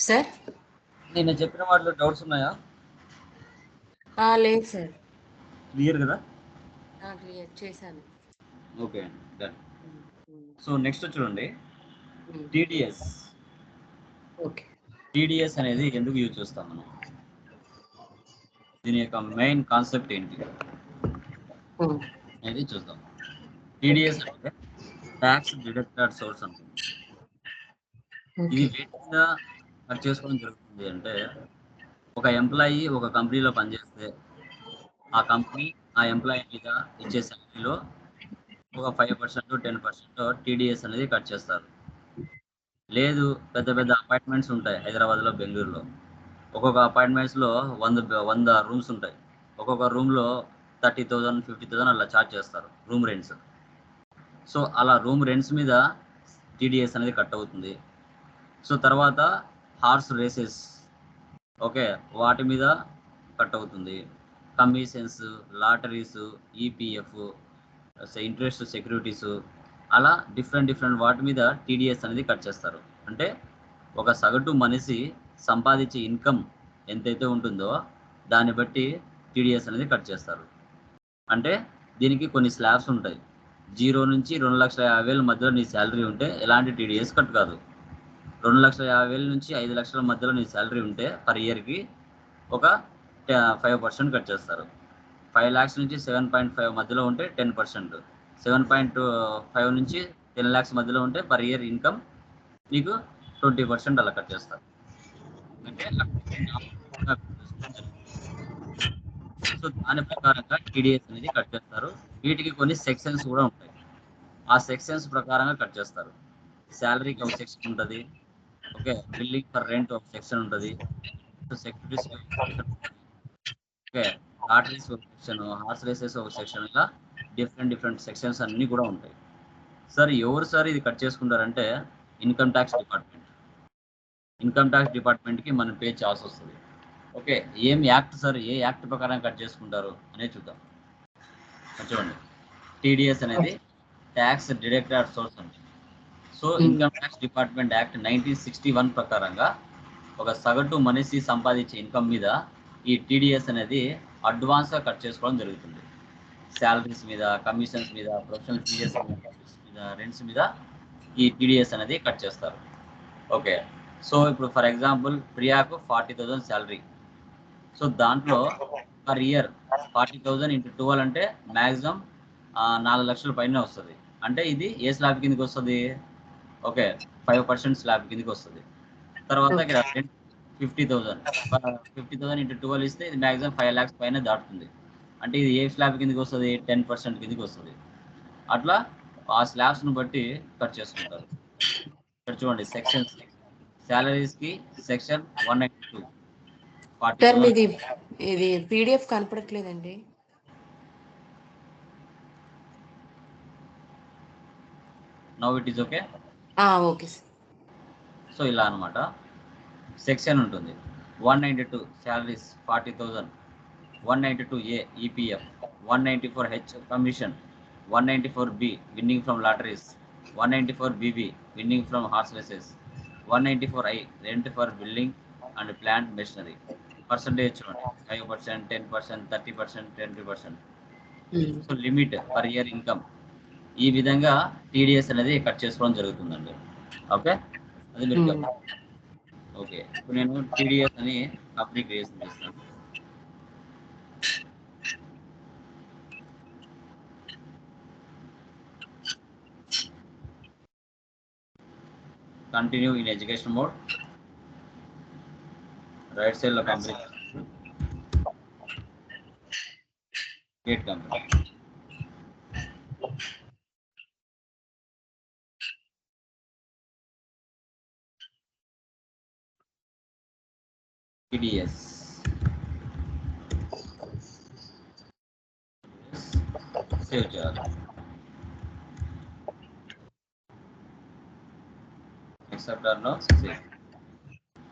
Sir? నేను చెప్పిన వాటిలో డౌట్స్ ఉన్నాయా? ఆ, లేదు సార్. క్లియర్ కదా? క్లియర్ చేశాను. Okay done. సో నెక్స్ట్ చూడండి. టీడీఎస్. ఓకే. టీడీఎస్ అనేది ఎందుకు యూజ్ చేస్తాం మనం? దీని యొక్క మెయిన్ కాన్సెప్ట్ ఏంటి? అనేది చూద్దాం. టీడీఎస్ అంటే ట్యాక్స్ డిడక్టెడ్ సోర్స్ అంటుంది ఇది కట్ చేసుకోవడం జరుగుతుంది అంటే ఒక ఎంప్లాయీ ఒక కంపెనీలో పనిచేస్తే ఆ కంపెనీ ఆ ఎంప్లాయీ మీద ఇచ్చే శాలరీలో ఒక five percent ten percent TDS అనేది కట్ చేస్తారు. లేదు పెద్ద పెద్ద అపార్ట్మెంట్స్ ఉంటాయి హైదరాబాద్లో బెంగళూరులో. ఒక్కొక్క అపార్ట్మెంట్స్లో వంద వంద రూమ్స్ ఉంటాయి. ఒక్కొక్క రూమ్లో థర్టీ థౌజండ్ ఫిఫ్టీ థౌజండ్ అలా ఛార్జ్ చేస్తారు రూమ్ రెంట్స్ సో అలా రూమ్ రెంట్స్ మీద టీడీఎస్ అనేది కట్ అవుతుంది. సో తర్వాత హార్స్ రేసెస్. ఓకే వాటి మీద కట్ అవుతుంది. Commissions lotteries EPF interest securities అలా డిఫరెంట్ డిఫరెంట్ వాటి మీద టీడీఎస్ అనేది కట్ చేస్తారు. అంటే ఒక సగటు మనిషి సంపాదించే ఇన్కమ్ ఎంతైతే ఉంటుందో దాన్ని బట్టి టీడీఎస్ అనేది కట్ చేస్తారు. అంటే దీనికి కొన్ని స్లాబ్స్ ఉంటాయి. జీరో నుంచి రెండు లక్షల యాభై వేల మధ్యలో నీ శాలరీ ఉంటే ఎలాంటి టీడీఎస్ కట్ కాదు. రెండు లక్షల యాభై వేల నుంచి ఐదు లక్షల మధ్యలో నీ శాలరీ ఉంటే పర్ ఇయర్కి ఒక ఫైవ్ పర్సెంట్ కట్ చేస్తారు. ఫైవ్ ల్యాక్స్ నుంచి సెవెన్ పాయింట్ ఫైవ్ మధ్యలో ఉంటే ten percent. Seven point five నుంచి టెన్ ల్యాక్స్ మధ్యలో ఉంటే పర్ ఇయర్ ఇన్కమ్ నీకు ట్వంటీ పర్సెంట్ అలా కట్ చేస్తారు. అంటే సో దాని ప్రకారంగా టీడీఎస్ అనేది కట్ చేస్తారు. వీటికి కొన్ని సెక్షన్స్ కూడా ఉంటాయి. ఆ సెక్షన్స్ ప్రకారంగా కట్ చేస్తారు. శాలరీకి ఒక సెక్షన్ ఉంటుంది. ఓకే బిల్డింగ్ ఫర్ రెంట్ ఒక సెక్షన్ ఉంటుంది. Securities okay. లాటరీస్ ఒక సెక్షన్ హార్స్ రేసెస్ ఒక సెక్షన్ ఇలా డిఫరెంట్ డిఫరెంట్ సెక్షన్స్ అన్నీ కూడా ఉంటాయి. సార్ ఎవరు సార్ ఇది cut చేసుకుంటారంటే income tax department. Income tax డిపార్ట్మెంట్కి మనం పే చేయాల్సి వస్తుంది. ఓకే ఏం యాక్ట్ సార్? ఏ యాక్ట్ ప్రకారం కట్ చేసుకుంటారు అనేది చూద్దాం. చూడండి. టీడీఎస్ అనేది ట్యాక్స్ డిడక్టెడ్ సోర్స్ అండి. So income tax department act nineteen sixty one ప్రకారంగా ఒక సగటు మనిషి సంపాదించే ఇన్కమ్ మీద ఈ టీడీఎస్ అనేది అడ్వాన్స్గా కట్ చేసుకోవడం జరుగుతుంది. శాలరీస్ మీద కమిషన్స్ మీద ప్రొఫెషనల్ ఫీజెస్ మీద రెంట్స్ మీద ఈ టీడీఎస్ అనేది కట్ చేస్తారు. ఓకే. సో ఇప్పుడు ఫర్ ఎగ్జాంపుల్ ప్రియాకు ఫార్టీ థౌజండ్ శాలరీ సో దాంట్లో per year forty thousand into twelve అంటే మ్యాక్సిమం నాలుగు లక్షల పైన వస్తుంది. అంటే ఇది ఏ స్లాబ్ కిందకి వస్తుంది? ఓకే ఫైవ్ పర్సెంట్ స్లాబ్ కిందకి వస్తుంది. తర్వాత ఇక్కడ fifty thousand fifty thousand into twelve ఇస్తే ఇది మ్యాక్సిమం ఫైవ్ ల్యాక్స్ పైన దాటుతుంది. అంటే ఇది ఏ స్లాబ్ కిందకి వస్తుంది? టెన్ పర్సెంట్ కిందకి వస్తుంది. అట్లా ఆ స్లాబ్స్ను బట్టి కట్ చేసుకుంటారు. ఇక్కడ చూడండి సెక్షన్స్ శాలరీస్కి సెక్షన్ వన్ నైన్టీ టూ మీది ఇది PDF కనపడట్లేదండి. Now it is okay okay sir. So ఇలా అనమాట సెక్షన్ ఉంటుంది. One ninety two salaries forty thousand one ninety two A EPF one ninety four H commission. One ninety four B winning from lotteries. One ninety four BB winning from horse races one ninety four I rent for building and plant machinery. Percentage చూడండి. Five percent ten percent thirty percent twenty percent. So limit per year income. ఈ విధంగా TDS అనేది cut చేసుకోవడం జరుగుతుందండి. Okay? అది మీరు. Okay. ఇప్పుడు నేను టీడీఎస్ అని కంపెనీ క్రియేషన్ చేస్తాను. Continue in education mode right సైడ్లో company gate company TDS. Save చేయాలి accept no save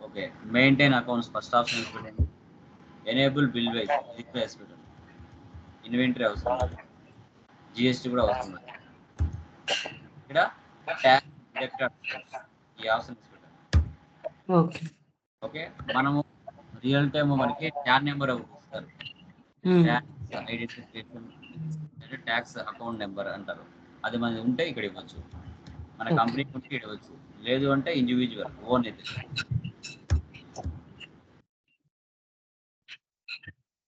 okay maintain accounts first option పెట్టండి ఎనేబుల్ బిల్ వైజ్ రిప్లేస్ పెట్టండి ఇన్వెంటరీ అవసరం జిఎస్టీ కూడా అవసరం లేదు. ఇక్కడ ట్యాక్స్ డిడక్టెడ్ ఈ ఆప్షన్ పెట్టండి ఓకే ఓకే మనము రియల్ టైమ్ మనకి ట్యాన్ నెంబర్ ఇస్తారు. ట్యాక్స్ ఐడెంటిఫికేషన్ అంటే ట్యాక్స్ అకౌంట్ నెంబర్ అంటారు. అది మనది ఉంటే ఇక్కడ ఇవ్వచ్చు. మన. కంపెనీ ఉంటే ఇక్కడ ఇవ్వచ్చు. లేదు అంటే ఇండివిజువల్ ఓన్ అయితే.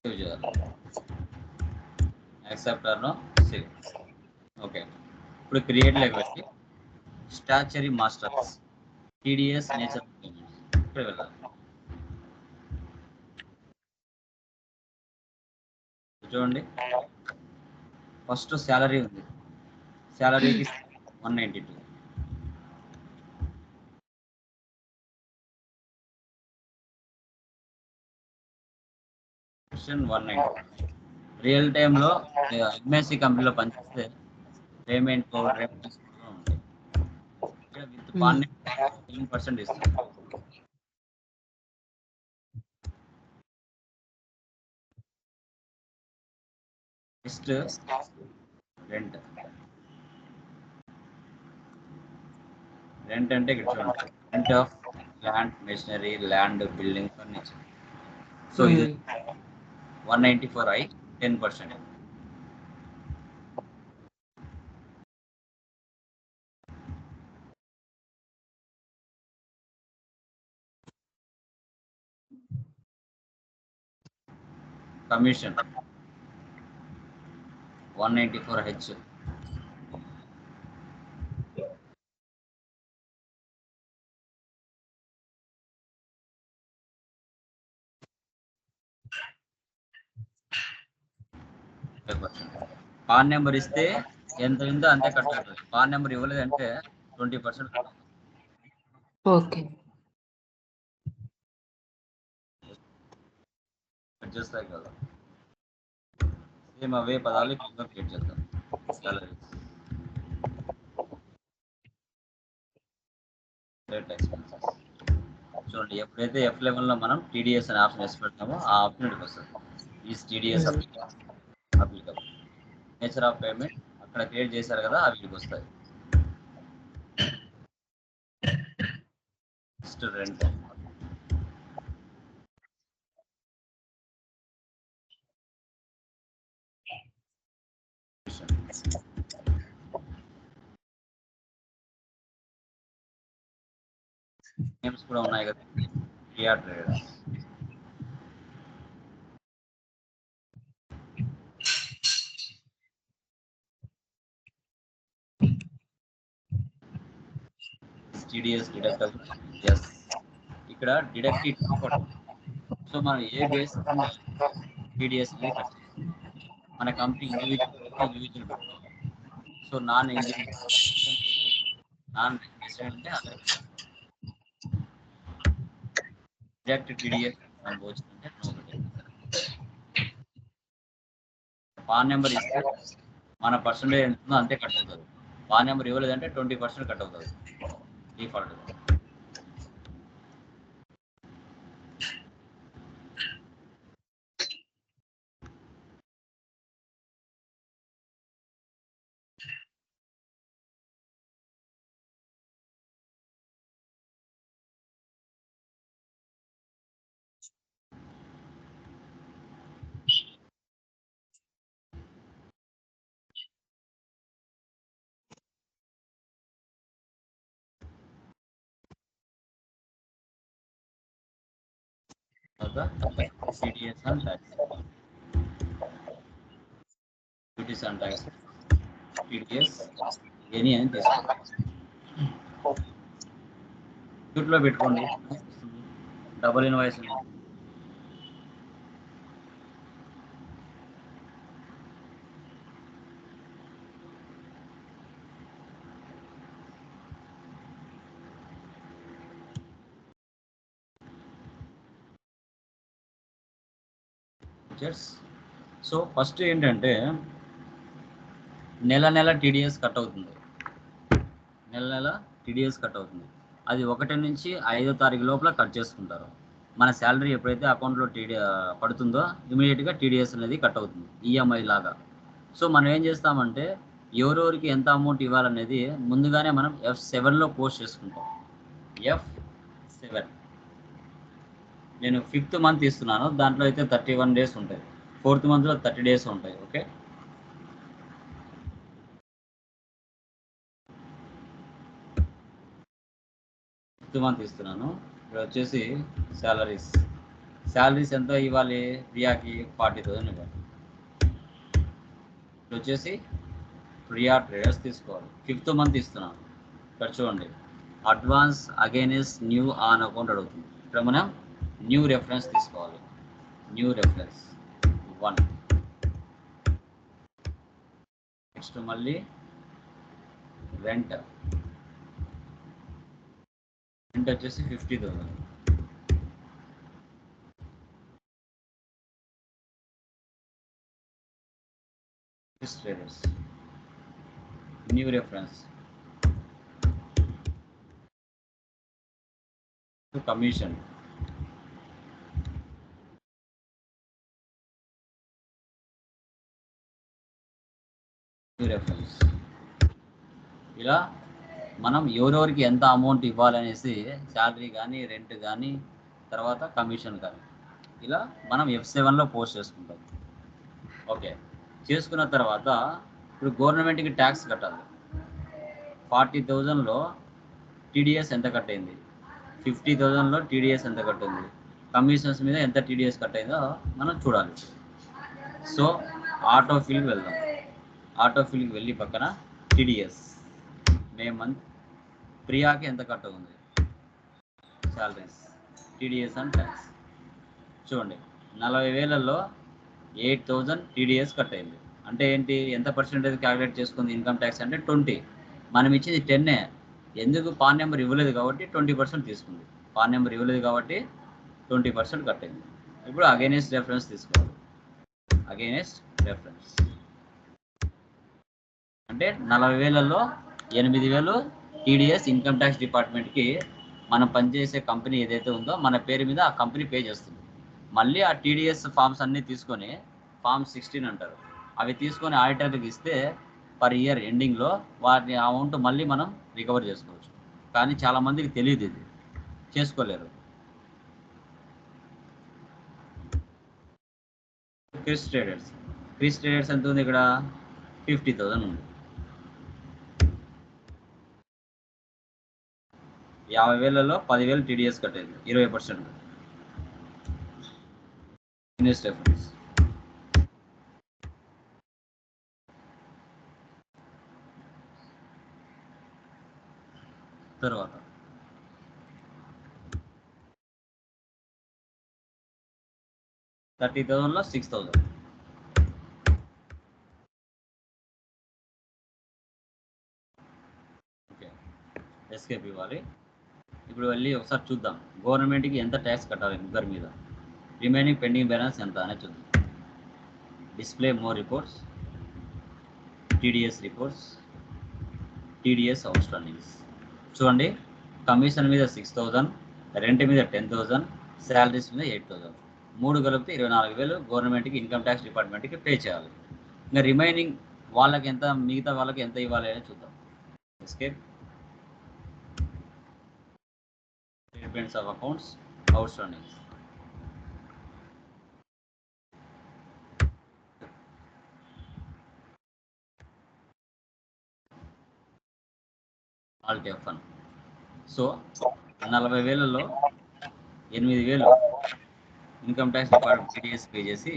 సేవ్ చేయాలి accept or no save okay ఇప్పుడు క్రియేట్ లైక్ పెట్టి స్టాచరీ మాస్టర్స్ టీడీఎస్ నేచర్ ఇక్కడ వెళ్ళాలి. చూడండి. ఫస్ట్ శాలరీ ఉంది. శాలరీకి one ninety two. One ninety real టైంలో ఎంఎస్సి కంపెనీలో పనిచేస్తే పేమెంట్ ఇక్కడ విత్ పర్సెంట్ ఇస్తుంది నెక్స్ట్ రెంట్. రెంట్ అంటే ఇక్కడ చూడండి. Rent of land machinery land building furniture so ఇది one ninety four I ten percent commission one ninety four H. PAN number ఇస్తే ఎంత ఉందో అంతే కట్ అవుతుంది పాన్ నెంబర్ ఇవ్వలేదంటే ట్వంటీ పర్సెంట్ ఓకే. కట్ చేస్తాయి కదా సేమ్ అవే పదాలు కింద క్రియేట్ చేద్దాం. చూడండి ఎప్పుడైతే ఎఫ్ లెవెల్లో మనం టీడీఎస్ అనే ఆప్షన్ వేసి పెడతామో ఆ ఆప్షన్ ఇక్కడికి వస్తుంది. ఈ TDS applicable nature of payment అక్కడ క్రియేట్ చేశారు కదా అవి ఇక్కడికి వస్తాయి. నెక్స్ట్ రెంట్ నేమ్స్ కూడా ఉన్నాయి కదా. TR trader TDS deductible yes ఇక్కడ డిడక్ట్ సో మనం ఏ బేస్ టీడీఎస్ మన కంపెనీ ఇండివిజువల్ ఇండివిజువల్ పెట్టుకోవాలి so non individual non resident అంటే టీడీఎస్ వచ్చిందంటే పాన్ నెంబర్ ఇస్తే మన పర్సంటేజ్ ఎంత ఉందో అంతే కట్ అవుతుంది. పాన్ నెంబర్ ఇవ్వలేదంటే ట్వంటీ పర్సెంట్ కట్ అవుతుంది. డిఫాల్ట్ తర్వాత CDS and tax duties and tax TDS any అని తీసుకోండి లో పెట్టుకోండి double invoice features so first ఏంటంటే నెల నెల టీడీఎస్ కట్ అవుతుంది. నెల నెల టీడీఎస్ కట్ అవుతుంది. అది ఒకటి నుంచి ఐదో తారీఖు లోపల కట్ చేసుకుంటారు. మన శాలరీ ఎప్పుడైతే అకౌంట్లో టీడీ పడుతుందో ఇమీడియట్గా టీడీఎస్ అనేది కట్ అవుతుంది. ఈఎంఐ లాగా. సో మనం ఏం చేస్తామంటే ఎవరెవరికి ఎంత అమౌంట్ ఇవ్వాలనేది ముందుగానే మనం ఎఫ్ సెవెన్లో పోస్ట్ చేసుకుంటాం. ఎఫ్ నేను ఫిఫ్త్ మంత్ ఇస్తున్నాను. దాంట్లో అయితే థర్టీ వన్ డేస్ ఉంటాయి ఫోర్త్ మంత్లో థర్టీ డేస్ ఉంటాయి ఓకే ఫిఫ్త్ మంత్ ఇస్తున్నాను. ఇక్కడ వచ్చేసి శాలరీస్ శాలరీస్ ఎంత ఇవ్వాలి? ప్రియాకి ఫార్టీ థౌసండ్ ఇవ్వాలి. ఇక్కడ వచ్చేసి ప్రియా ట్రేడర్స్ తీసుకోవాలి. ఫిఫ్త్ మంత్ ఇస్తున్నాను. ఇక్కడ చూడండి. Advance against new on account అడుగుతుంది. ఇక్కడ మనం న్యూ రెఫరెన్స్ తీసుకోవాలి న్యూ రెఫరెన్స్ వన్ నెక్స్ట్ మళ్ళీ. రెంట్ రెంట్ వచ్చేసి fifty thousand traders new reference commission reference ఇలా మనం ఎవరెవరికి ఎంత అమౌంట్ ఇవ్వాలనేసి శాలరీ కానీ రెంట్ కానీ తర్వాత కమిషన్ కానీ ఇలా మనం ఎఫ్ సెవెన్లో పోస్ట్ చేసుకుంటాం. ఓకే చేసుకున్న తర్వాత ఇప్పుడు గవర్నమెంట్కి ట్యాక్స్ కట్టాలి. ఫార్టీ థౌజండ్లో టీడీఎస్ ఎంత కట్ అయింది ఫిఫ్టీ థౌజండ్లో టీడీఎస్ ఎంత కట్టింది? కమిషన్స్ మీద ఎంత టీడీఎస్ కట్ అయిందో మనం చూడాలి. సో ఆటో ఫిల్కి వెళ్దాం. ఆటో ఫిల్లింగ్ వెళ్ళి పక్కన టీడీఎస్. మే మంత్ ప్రియాకి ఎంత కట్ ఉంది శాలరీస్ టీడీఎస్ అండ్ ట్యాక్స్. చూడండి నలభై వేలలో ఎయిట్ థౌజండ్ టీడీఎస్ కట్ అయింది. అంటే ఏంటి? ఎంత పర్సెంటేజ్ క్యాలిక్యులేట్ చేసుకుంది ఇన్కమ్ ట్యాక్స్ అంటే ట్వంటీ. మనం ఇచ్చింది టెన్నే. ఎందుకు? పాన్ నెంబర్ ఇవ్వలేదు కాబట్టి ట్వంటీ పర్సెంట్ తీసుకుంది. పాన్ నెంబర్ ఇవ్వలేదు కాబట్టి ట్వంటీ పర్సెంట్ కట్ అయింది. ఇప్పుడు అగైనెస్ట్ రెఫరెన్స్ తీసుకోవాలి. అగైనెస్ట్ రెఫరెన్స్ అంటే నలభై వేలలో ఎనిమిది వేలు టీడీఎస్ ఇన్కమ్ ట్యాక్స్ డిపార్ట్మెంట్కి మనం పనిచేసే కంపెనీ ఏదైతే ఉందో మన పేరు మీద ఆ కంపెనీ పే చేస్తుంది. మళ్ళీ ఆ టీడీఎస్ ఫామ్స్ అన్నీ తీసుకొని ఫామ్ సిక్స్టీన్ అంటారు. అవి తీసుకొని ఆడిటర్కి ఇస్తే పర్ ఇయర్ ఎండింగ్లో వాటి అమౌంట్ మళ్ళీ మనం రికవర్ చేసుకోవచ్చు. కానీ చాలామందికి తెలియదు ఇది. చేసుకోలేరు. Chris traders. క్రిస్ ట్రేడర్స్ ఎంత ఉంది ఇక్కడ? ఫిఫ్టీ థౌసండ్ ఉంది. యాభై వేలలో పదివేలు టీడీఎస్ కట్టేది ఇరవై పర్సెంట్. డిఫరెన్స్ తర్వాత. థర్టీ థౌసండ్లో సిక్స్ థౌసండ్ ఎస్కేప్ ఇవ్వాలి. ఇప్పుడు వెళ్ళి ఒకసారి చూద్దాం. గవర్నమెంట్కి ఎంత ట్యాక్స్ కట్టాలి ముగ్గురి మీద? రిమైనింగ్ పెండింగ్ బ్యాలెన్స్ ఎంత అనేది చూద్దాం. Display more reports TDS reports TDS outstandings చూడండి కమిషన్ మీద సిక్స్ థౌజండ్ రెంట్ మీద టెన్ థౌజండ్ శాలరీస్ మీద ఎయిట్ థౌజండ్ మూడు కలిపితే ఇరవై నాలుగు వేలు గవర్నమెంట్కి ఇన్కమ్ ట్యాక్స్ డిపార్ట్మెంట్కి పే చేయాలి. ఇంకా రిమైనింగ్ వాళ్ళకి ఎంత మిగతా వాళ్ళకి ఎంత ఇవ్వాలి అనేది చూద్దాం. Escape depends of accounts outstandings alt F one so నలభై వేలలో ఎనిమిది వేలు income tax department TDS pay చేసి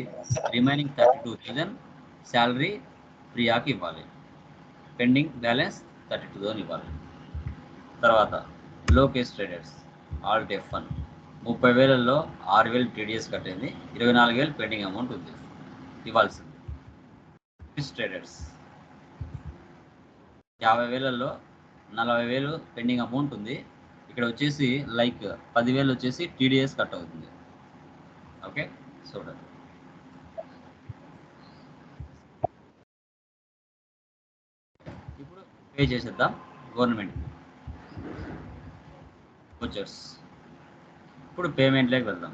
remaining thirty two thousand salary ప్రియాకి ఇవ్వాలి. Pending balance thirty two thousand ఇవ్వాలి. తర్వాత Lokesh traders alt F one ముప్పై వేలలో ఆరు వేలు టీడీఎస్ కట్టింది ఇరవై నాలుగు వేలు పెండింగ్ అమౌంట్ ఉంది. ఇవ్వాల్సింది. ఫిష్ ట్రేడర్స్ యాభై వేలలో నలభై వేలు పెండింగ్ అమౌంట్ ఉంది. ఇక్కడ వచ్చేసి లైక్ పదివేలు వచ్చేసి టీడీఎస్ కట్ అవుతుంది. ఓకే చూడండి. ఇప్పుడు పే చేసేద్దాం. గవర్నమెంట్ వచ్చర్స్ ఇప్పుడు పేమెంట్లోకి వెళ్దాం.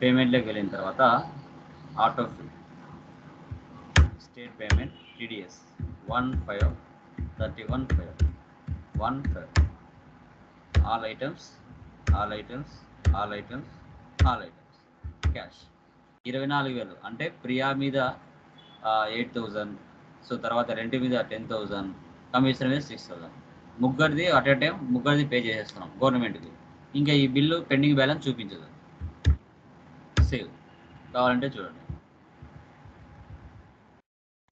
పేమెంట్లోకి వెళ్ళిన తర్వాత auto fill stat payment TDS one five thirty one five one five all items all items all items all items cash ఇరవై నాలుగు వేలు. అంటే ప్రియా మీద ఎయిట్ థౌజండ్ సో తర్వాత రెంట్ మీద టెన్ థౌజండ్ కమిషన్ మీద సిక్స్ థౌజండ్ ముగ్గురిది అట్ ఏ టైం ముగ్గురిది పే చేసేస్తున్నాం గవర్నమెంట్కి. ఇంకా ఈ బిల్లు పెండింగ్ బ్యాలెన్స్ చూపించదు. సేవ్. కావాలంటే చూడండి.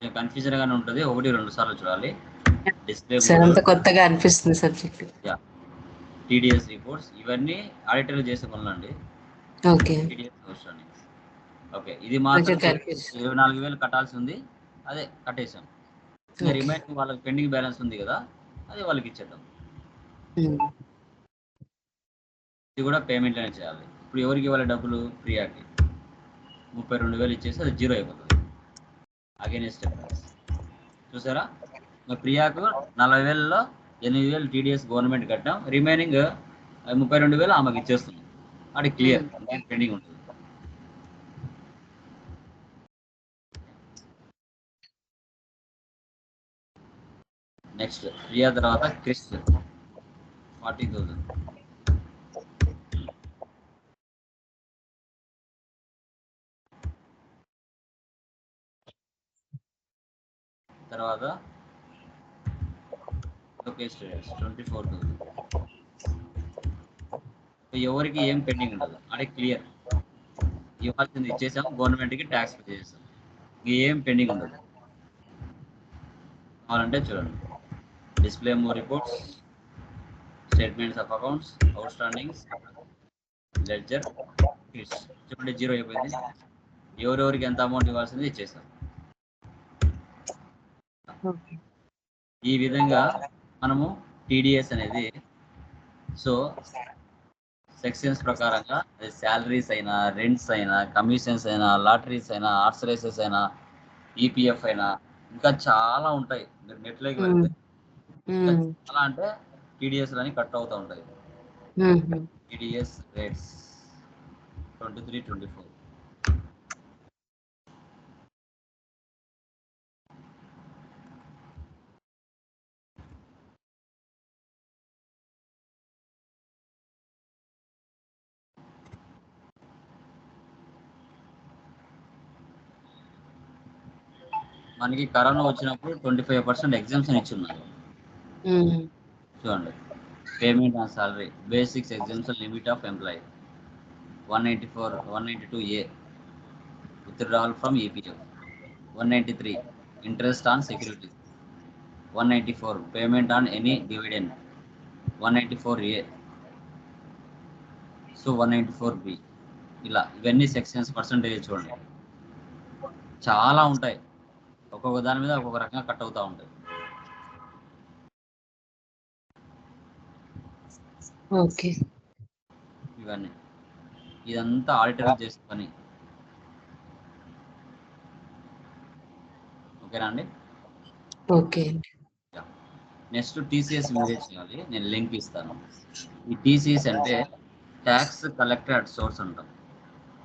కన్ఫ్యూజన్ గానే ఉంటుంది. ఒకటి రెండు సార్లు చూడాలి. డిస్ప్లే సార్ అంత కొత్తగా అనిపిస్తుంది సబ్జెక్ట్. టీడీఎస్ రిపోర్ట్స్ ఇవన్నీ ఆడిటర్లు చేసే పనులండి. ఓకే. TDS okay. ఇది మాత్రం. ఇరవై నాలుగు వేలు కట్టాల్సి ఉంది. అదే Okay. రిమైనింగ్ వాళ్ళకి పెండింగ్ బ్యాలెన్స్ ఉంది కదా. అది వాళ్ళకి ఇచ్చేద్దాం. ఇది కూడా పేమెంట్ అనేది చేయాలి. ఇప్పుడు ఎవరికి ఇవ్వాలి డబ్బులు? ప్రియాకి. ముప్పై రెండు వేలు ఇచ్చేసి అది జీరో అయిపోతుంది. అగైనెస్ట్ చూసారా? ఇంకా ప్రియాకు నలభై వేలలో ఎనిమిది వేలు టీడీఎస్ గవర్నమెంట్ కట్టాం. రిమైనింగ్ ముప్పై రెండు వేలు ఆమెకి ఇచ్చేస్తున్నాం. అది క్లియర్ పెండింగ్ ఉంటుంది నెక్స్ట్ ప్రియా తర్వాత క్రిస్. Forty thousand. తర్వాత లోకేష్ ట్వంటీ ఫోర్ థౌసండ్ ఎవరికి ఏం పెండింగ్ ఉండదు? అది క్లియర్ ఇవ్వాల్సింది ఇచ్చేసాం గవర్నమెంట్కి ట్యాక్స్ పే చేసాం ఏం పెండింగ్ ఉండదు. కావాలంటే చూడండి. Display more reports statements of accounts outstandings ledger చూడండి జీరో అయిపోయింది. ఎవరెవరికి ఎంత అమౌంట్ ఇవ్వాల్సింది ఇచ్చేసాం ఓకే. ఈ విధంగా మనము టీడీఎస్ అనేది సో సెక్షన్స్ ప్రకారంగా శాలరీస్ అయినా రెంట్స్ అయినా కమిషన్స్ అయినా లాటరీస్ అయినా ఆర్ట్స్ రేసెస్ అయినా ఈపీఎఫ్ అయినా ఇంకా చాలా ఉంటాయి. మీరు నెట్లోకి వెళ్తే ఉమ్. చాలా అంటే టీడీఎస్ అని కట్ అవుతూ ఉంటాయి. TDS rates twenty three twenty four మనకి కరోనా వచ్చినప్పుడు ట్వంటీ ఫైవ్ పర్సెంట్ ఎగ్జామ్షన్ ఇచ్చున్నారు. చూడండి. Payment on salary basics exemption limit of employee one ninety four one ninety two A withdrawal from EPF one ninety three interest on security one ninety four payment on any dividend one ninety four A so one ninety four B ఇలా ఇవన్నీ sections percentage చూడండి. చాలా ఉంటాయి. ఒక్కొక్క దాని మీద ఒక్కొక్క రకంగా కట్ అవుతూ ఉంటాయి. ఓకే. ఇవన్నీ. ఇదంతా ఆడిటర్ చేసే పని. ఓకేనా అండి? ఓకే. నెక్స్ట్ టీసీఎస్ మీరే చేయాలి. నేను లింక్ ఇస్తాను. ఈ టీసీఎస్ అంటే ట్యాక్స్ కలెక్టెడ్ సోర్స్ అంటాం.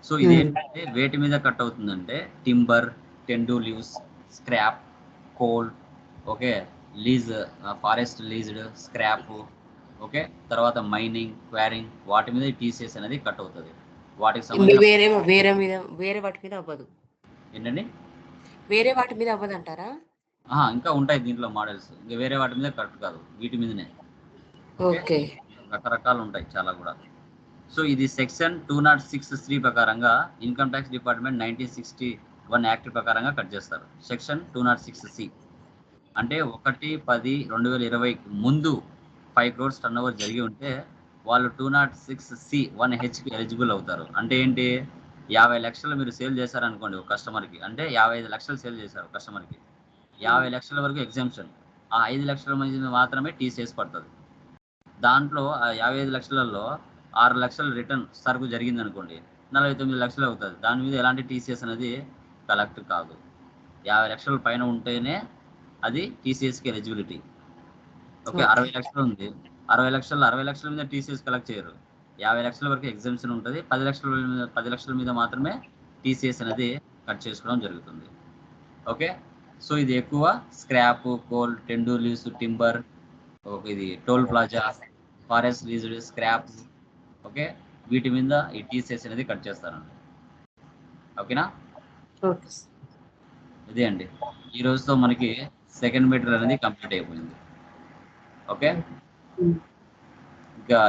సో ఇది. ఏంటంటే వేటి మీద కట్ అవుతుందంటే timber tendu leaves scrap coal okay lease forest leased scrap okay? తర్వాత మైనింగ్ క్వారింగ్ వాటి మీద టీసీఎస్ అనేది కట్ అవుతుంది. వాటికి వేరే వేరే మీద వేరే వాటి మీద అవ్వదు. ఏంటండి? వేరే వాటి మీద అవ్వదు అంటారా ఇంకా ఉంటాయి దీంట్లో మోడల్స్. ఇంకా వేరే వాటి మీద కరెక్ట్ కాదు. వీటి మీదనే. ఓకే? రకరకాలు ఉంటాయి చాలా కూడా. సో ఇది section two not six three ప్రకారంగా income tax department nineteen sixty one act ప్రకారంగా కట్ చేస్తారు. Section two not six C. అంటే ఒకటి పది రెండు వేల ఇరవై ముందు ఫైవ్ క్రోర్స్ టర్న్ ఓవర్ జరిగి ఉంటే వాళ్ళు two not six C one హెచ్కి eligible అవుతారు. అంటే ఏంటి? యాభై లక్షలు మీరు సేల్ చేశారనుకోండి ఒక కస్టమర్కి. అంటే యాభై ఐదు లక్షలు సేల్ చేశారు కస్టమర్కి. యాభై లక్షల వరకు ఎగ్జామ్షన్ ఆ ఐదు లక్షల మంది మాత్రమే టీసీఎస్ పడుతుంది. దాంట్లో ఆ యాభై ఐదు లక్షలలో ఆరు లక్షల రిటర్న్ సరుకు జరిగింది అనుకోండి నలభై తొమ్మిది లక్షలు అవుతుంది. దాని మీద ఎలాంటి టీసీఎస్ అనేది కలెక్ట్ కాదు. యాభై లక్షల పైన ఉంటేనే అది టీసీఎస్కి ఎలిజిబిలిటీ. ఓకే. అరవై లక్షలు ఉంది. అరవై లక్షలు అరవై లక్షల మీద టీసీఎస్ కలెక్ట్ చేయరు. యాభై లక్షల వరకు ఎగ్జామ్షన్ ఉంటుంది. పది లక్షల మీద పది లక్షల మీద మాత్రమే టీసీఎస్ అనేది కట్ చేసుకోవడం జరుగుతుంది. ఓకే? సో ఇది ఎక్కువ. Scrap coal tendu leaves timber ఇది toll plaza forest leased scrap okay? వీటి మీద ఈ టీసీఎస్ అనేది కట్ చేస్తారండి. ఓకేనా? ఇదే అండి. ఈ రోజుతో మనకి సెకండ్ మీటర్ అనేది కంప్లీట్ అయిపోయింది. Okay um. ఇంకా